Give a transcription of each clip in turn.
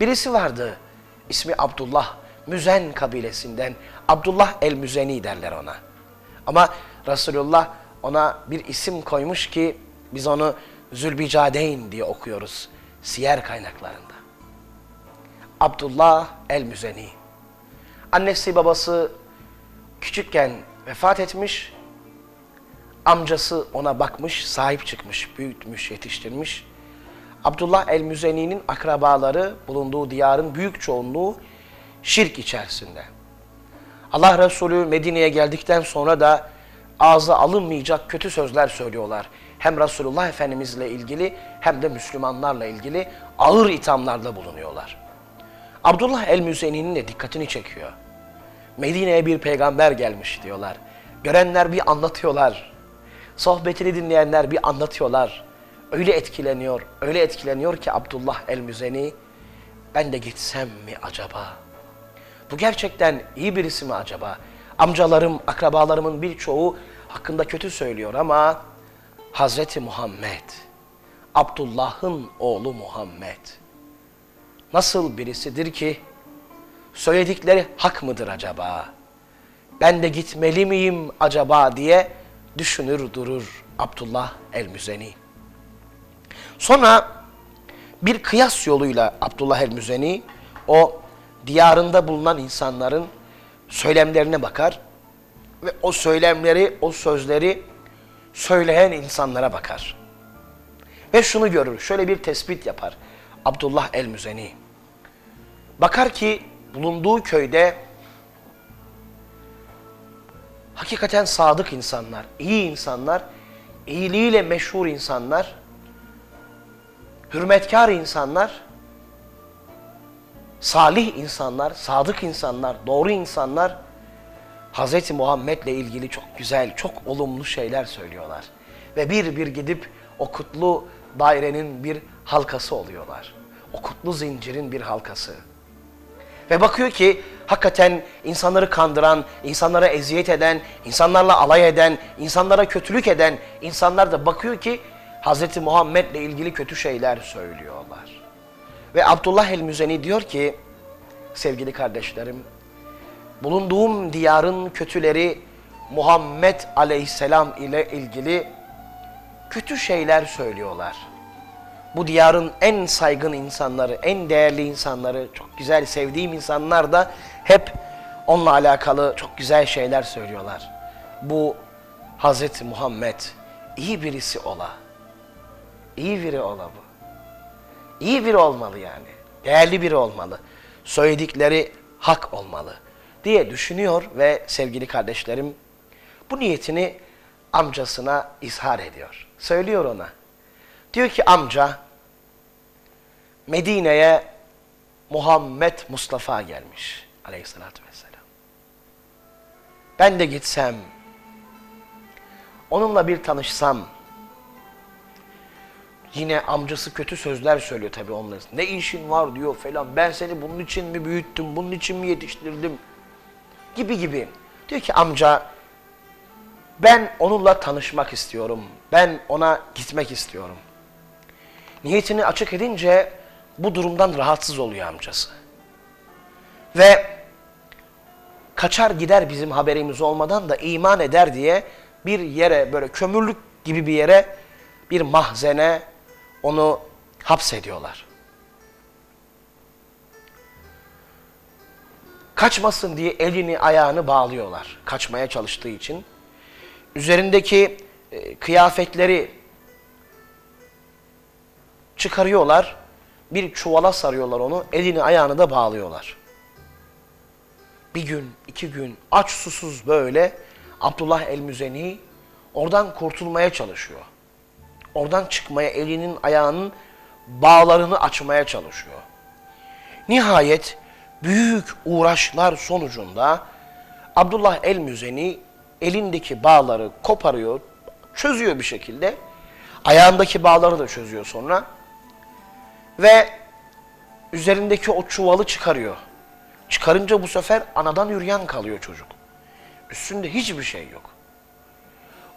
Birisi vardı. ismi Abdullah. Müzen kabilesinden. Abdullah el-Müzeni derler ona. Ama Resulullah ona bir isim koymuş ki biz onu Zülbicadeyn diye okuyoruz siyer kaynaklarında. Abdullah el-Müzeni. Annesi babası küçükken vefat etmiş. Amcası ona bakmış, sahip çıkmış, büyütmüş, yetiştirmiş. Abdullah el-Müzeni'nin akrabaları bulunduğu diyarın büyük çoğunluğu şirk içerisinde. Allah Resulü Medine'ye geldikten sonra da ağza alınmayacak kötü sözler söylüyorlar. Hem Resulullah Efendimizle ilgili hem de Müslümanlarla ilgili ağır ithamlarda bulunuyorlar. Abdullah el-Müzeni'nin de dikkatini çekiyor. Medine'ye bir peygamber gelmiş diyorlar. Görenler bir anlatıyorlar. Sohbetini dinleyenler bir anlatıyorlar. Öyle etkileniyor, öyle etkileniyor ki Abdullah el-Müzeni ben de gitsem mi acaba? Bu gerçekten iyi birisi mi acaba? Amcalarım, akrabalarımın birçoğu hakkında kötü söylüyor ama Hazreti Muhammed, Abdullah'ın oğlu Muhammed nasıl birisidir ki söyledikleri hak mıdır acaba? Ben de gitmeli miyim acaba diye düşünür durur Abdullah el-Müzeni. Sonra bir kıyas yoluyla Abdullah el-Müzeni o diyarında bulunan insanların söylemlerine bakar ve o söylemleri, o sözleri söyleyen insanlara bakar. Ve şunu görür, şöyle bir tespit yapar Abdullah el-Müzeni. Bakar ki bulunduğu köyde hakikaten sadık insanlar, iyi insanlar, iyiliğiyle meşhur insanlar, hürmetkar insanlar, salih insanlar, sadık insanlar, doğru insanlar Hz. Muhammed'le ilgili çok güzel, çok olumlu şeyler söylüyorlar. Ve bir bir gidip o kutlu dairenin bir halkası oluyorlar. O kutlu zincirin bir halkası. Ve bakıyor ki hakikaten insanları kandıran, insanlara eziyet eden, insanlarla alay eden, insanlara kötülük eden insanlar da bakıyor ki Hz. Muhammed'le ilgili kötü şeyler söylüyorlar. Ve Abdullah el-Müzeni diyor ki, sevgili kardeşlerim, bulunduğum diyarın kötüleri Muhammed aleyhisselam ile ilgili kötü şeyler söylüyorlar. Bu diyarın en saygın insanları, en değerli insanları, çok güzel sevdiğim insanlar da hep onunla alakalı çok güzel şeyler söylüyorlar. Bu Hazreti Muhammed iyi birisi ola. İyi biri ola bu. İyi biri olmalı yani. Değerli biri olmalı. Söyledikleri hak olmalı diye düşünüyor ve sevgili kardeşlerim bu niyetini amcasına izhar ediyor. Söylüyor ona. Diyor ki amca Medine'ye Muhammed Mustafa gelmiş aleyhissalatü vesselam. Ben de gitsem onunla bir tanışsam yine amcası kötü sözler söylüyor tabii onların. Ne işin var diyor falan. Ben seni bunun için mi büyüttüm, bunun için mi yetiştirdim gibi gibi. Diyor ki amca ben onunla tanışmak istiyorum. Ben ona gitmek istiyorum. Niyetini açık edince bu durumdan rahatsız oluyor amcası. Ve kaçar gider bizim haberimiz olmadan da iman eder diye bir yere böyle kömürlük gibi bir yere bir mahzene onu hapsediyorlar. Kaçmasın diye elini ayağını bağlıyorlar kaçmaya çalıştığı için. Üzerindeki e, kıyafetleri çıkarıyorlar. Bir çuvala sarıyorlar onu. Elini ayağını da bağlıyorlar. Bir gün, iki gün aç susuz böyle Abdullah el-Müzeni oradan kurtulmaya çalışıyor. Oradan çıkmaya elinin ayağının bağlarını açmaya çalışıyor. Nihayet büyük uğraşlar sonucunda Abdullah el-Müzeni elindeki bağları koparıyor, çözüyor bir şekilde. Ayağındaki bağları da çözüyor sonra. Ve üzerindeki o çuvalı çıkarıyor. Çıkarınca bu sefer anadan yürüyen kalıyor çocuk. Üstünde hiçbir şey yok.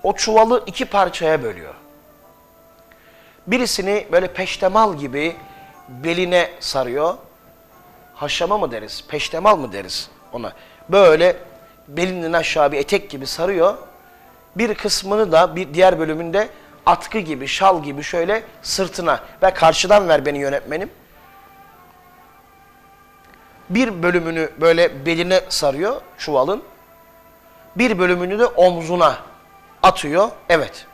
O çuvalı iki parçaya bölüyor. Birisini böyle peştemal gibi beline sarıyor. haşlama mı deriz, peştemal mı deriz ona. Böyle belinden aşağı bir etek gibi sarıyor. Bir kısmını da bir diğer bölümünde atkı gibi, şal gibi şöyle sırtına ve karşıdan ver beni yönetmenim. Bir bölümünü böyle beline sarıyor çuvalın. Bir bölümünü de omzuna atıyor. Evet.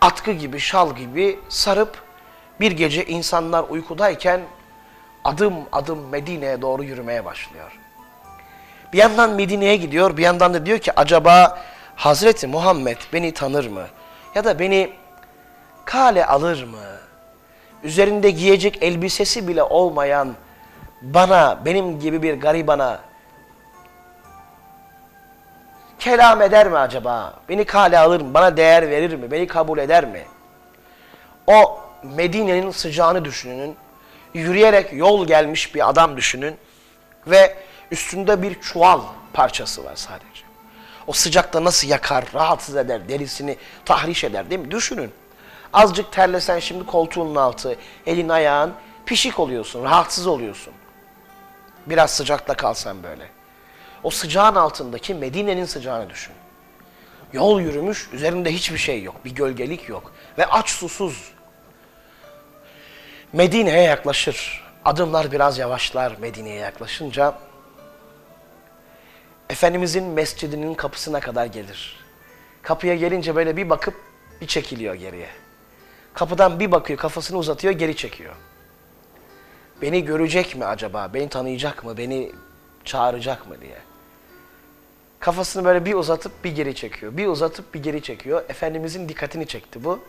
Atkı gibi, şal gibi sarıp bir gece insanlar uykudayken adım adım Medine'ye doğru yürümeye başlıyor. Bir yandan Medine'ye gidiyor, bir yandan da diyor ki acaba Hazreti Muhammed beni tanır mı? Ya da beni kale alır mı? Üzerinde giyecek elbisesi bile olmayan bana, benim gibi bir garibana kelam eder mi acaba? Beni kale alır mı? Bana değer verir mi? Beni kabul eder mi? O Medine'nin sıcağını düşünün. Yürüyerek yol gelmiş bir adam düşünün. Ve üstünde bir çuval parçası var sadece. O sıcakta nasıl yakar, rahatsız eder, derisini tahriş eder değil mi? Düşünün. Azıcık terlesen şimdi koltuğunun altı, elin ayağın pişik oluyorsun, rahatsız oluyorsun. Biraz sıcakta kalsan böyle. O sıcağın altındaki Medine'nin sıcağını düşün. Yol yürümüş, üzerinde hiçbir şey yok, bir gölgelik yok. Ve aç susuz. Medine'ye yaklaşır. Adımlar biraz yavaşlar Medine'ye yaklaşınca. Efendimizin mescidinin kapısına kadar gelir. Kapıya gelince böyle bir bakıp bir çekiliyor geriye. Kapıdan bir bakıyor, kafasını uzatıyor, geri çekiyor. Beni görecek mi acaba? Beni tanıyacak mı? Beni çağıracak mı diye. Kafasını böyle bir uzatıp bir geri çekiyor. Bir uzatıp bir geri çekiyor. Efendimizin dikkatini çekti bu.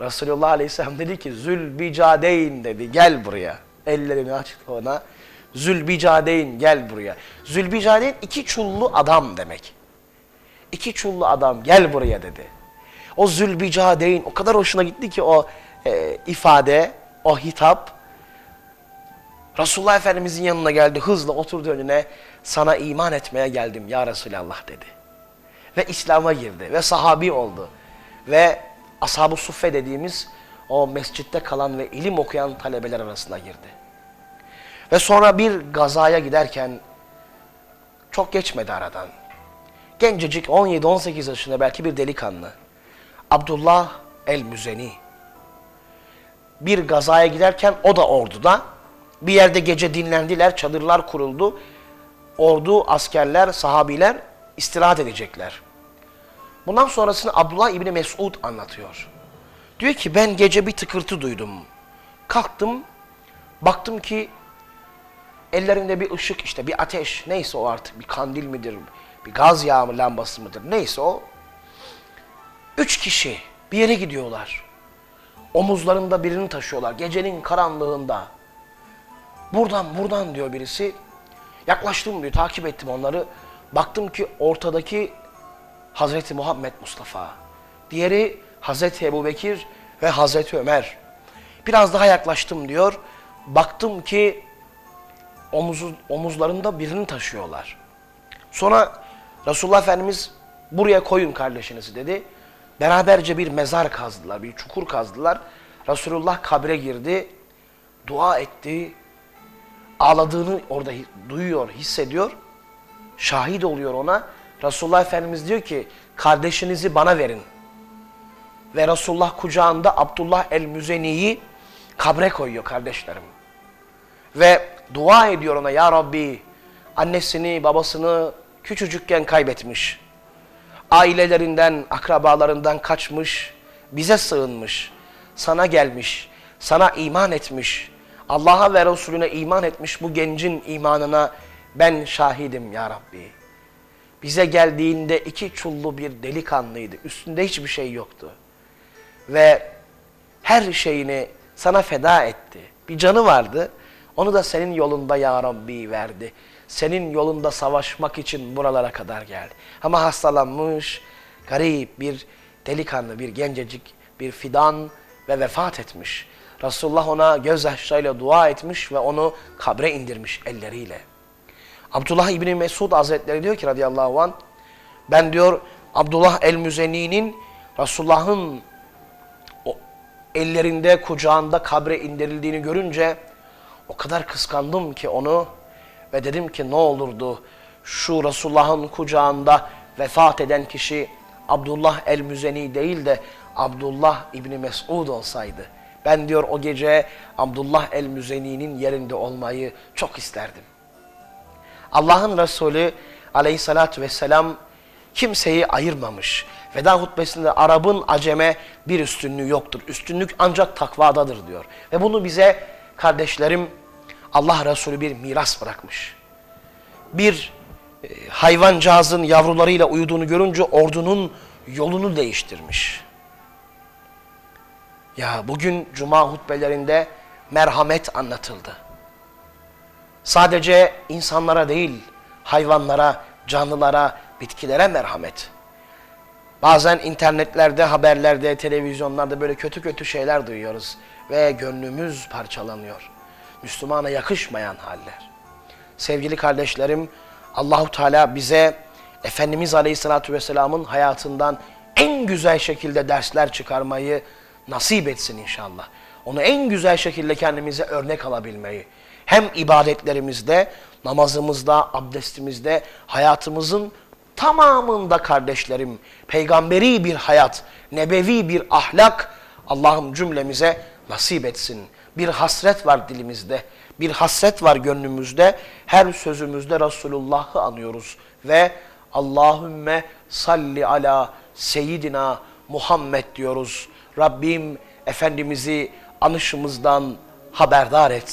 Resulullah Aleyhisselam dedi ki Zülbicadeyn dedi gel buraya. Ellerini açtı ona. Zülbicadeyn gel buraya. Zülbicadeyn iki çullu adam demek. İki çullu adam gel buraya dedi. O Zülbicadeyn o kadar hoşuna gitti ki o e, ifade, o hitap. Resulullah Efendimizin yanına geldi hızla oturdu önüne. Sana iman etmeye geldim ya Resulallah dedi. Ve İslam'a girdi ve sahabi oldu. Ve Ashab-ı Suffe dediğimiz o mescitte kalan ve ilim okuyan talebeler arasına girdi. Ve sonra bir gazaya giderken çok geçmedi aradan. Gencecik 17-18 yaşında belki bir delikanlı. Abdullah el-Müzeni. Bir gazaya giderken o da orduda. Bir yerde gece dinlendiler, çadırlar kuruldu. Ordu, askerler, sahabiler istirahat edecekler. Bundan sonrasını Abdullah İbni Mesud anlatıyor. Diyor ki ben gece bir tıkırtı duydum. Kalktım, baktım ki ellerinde bir ışık işte bir ateş neyse o artık bir kandil midir, bir gaz yağı lambası mıdır neyse o. Üç kişi bir yere gidiyorlar. Omuzlarında birini taşıyorlar gecenin karanlığında. Buradan buradan diyor birisi. Yaklaştım diyor takip ettim onları. Baktım ki ortadaki Hazreti Muhammed Mustafa. Diğeri Hazreti Ebu Bekir ve Hazreti Ömer. Biraz daha yaklaştım diyor. Baktım ki omuzu, omuzlarında birini taşıyorlar. Sonra Resulullah Efendimiz buraya koyun kardeşinizi dedi. Beraberce bir mezar kazdılar, bir çukur kazdılar. Resulullah kabre girdi, dua etti. Ağladığını orada duyuyor, hissediyor. Şahit oluyor ona. Resulullah Efendimiz diyor ki kardeşinizi bana verin. Ve Resulullah kucağında Abdullah el-Müzeni'yi kabre koyuyor kardeşlerim. Ve dua ediyor ona ya Rabbi annesini babasını küçücükken kaybetmiş. Ailelerinden, akrabalarından kaçmış, bize sığınmış, sana gelmiş, sana iman etmiş, Allah'a ve Resulüne iman etmiş bu gencin imanına ben şahidim ya Rabbi. Bize geldiğinde iki çullu bir delikanlıydı. Üstünde hiçbir şey yoktu. Ve her şeyini sana feda etti. Bir canı vardı. Onu da senin yolunda ya Rabbi verdi. Senin yolunda savaşmak için buralara kadar geldi. Ama hastalanmış, garip bir delikanlı, bir gencecik, bir fidan ve vefat etmiş. Resulullah ona gözyaşlarıyla dua etmiş ve onu kabre indirmiş elleriyle. Abdullah İbni Mesud Hazretleri diyor ki radıyallahu anh, ben diyor Abdullah el-Müzeni'nin Resulullah'ın ellerinde kucağında kabre indirildiğini görünce O kadar kıskandım ki onu ve dedim ki ne olurdu şu Resulullah'ın kucağında vefat eden kişi Abdullah el-Müzeni değil de Abdullah İbni Mesud olsaydı. Ben diyor o gece Abdullah el-Müzeni'nin yerinde olmayı çok isterdim. Allah'ın Resulü aleyhissalatü vesselam kimseyi ayırmamış. Veda hutbesinde Arap'ın aceme bir üstünlüğü yoktur. Üstünlük ancak takvadadır diyor. Ve bunu bize kardeşlerim Allah Resulü bir miras bırakmış. Bir e, hayvancağızın yavrularıyla uyuduğunu görünce ordunun yolunu değiştirmiş. Ya bugün cuma hutbelerinde merhamet anlatıldı. Sadece insanlara değil, hayvanlara, canlılara, bitkilere merhamet. Bazen internetlerde, haberlerde, televizyonlarda böyle kötü kötü şeyler duyuyoruz ve gönlümüz parçalanıyor. Müslümana yakışmayan haller. Sevgili kardeşlerim, Allahu Teala bize Efendimiz Aleyhisselatü Vesselam'ın hayatından en güzel şekilde dersler çıkarmayı nasip etsin inşallah. Onu en güzel şekilde kendimize örnek alabilmeyi. Hem ibadetlerimizde, namazımızda, abdestimizde, hayatımızın tamamında kardeşlerim, peygamberi bir hayat, nebevi bir ahlak Allah'ım cümlemize nasip etsin. Bir hasret var dilimizde, bir hasret var gönlümüzde. Her sözümüzde Resulullah'ı anıyoruz ve Allahümme salli ala seyyidina Muhammed diyoruz. Rabbim Efendimiz'i anışımızdan haberdar etsin.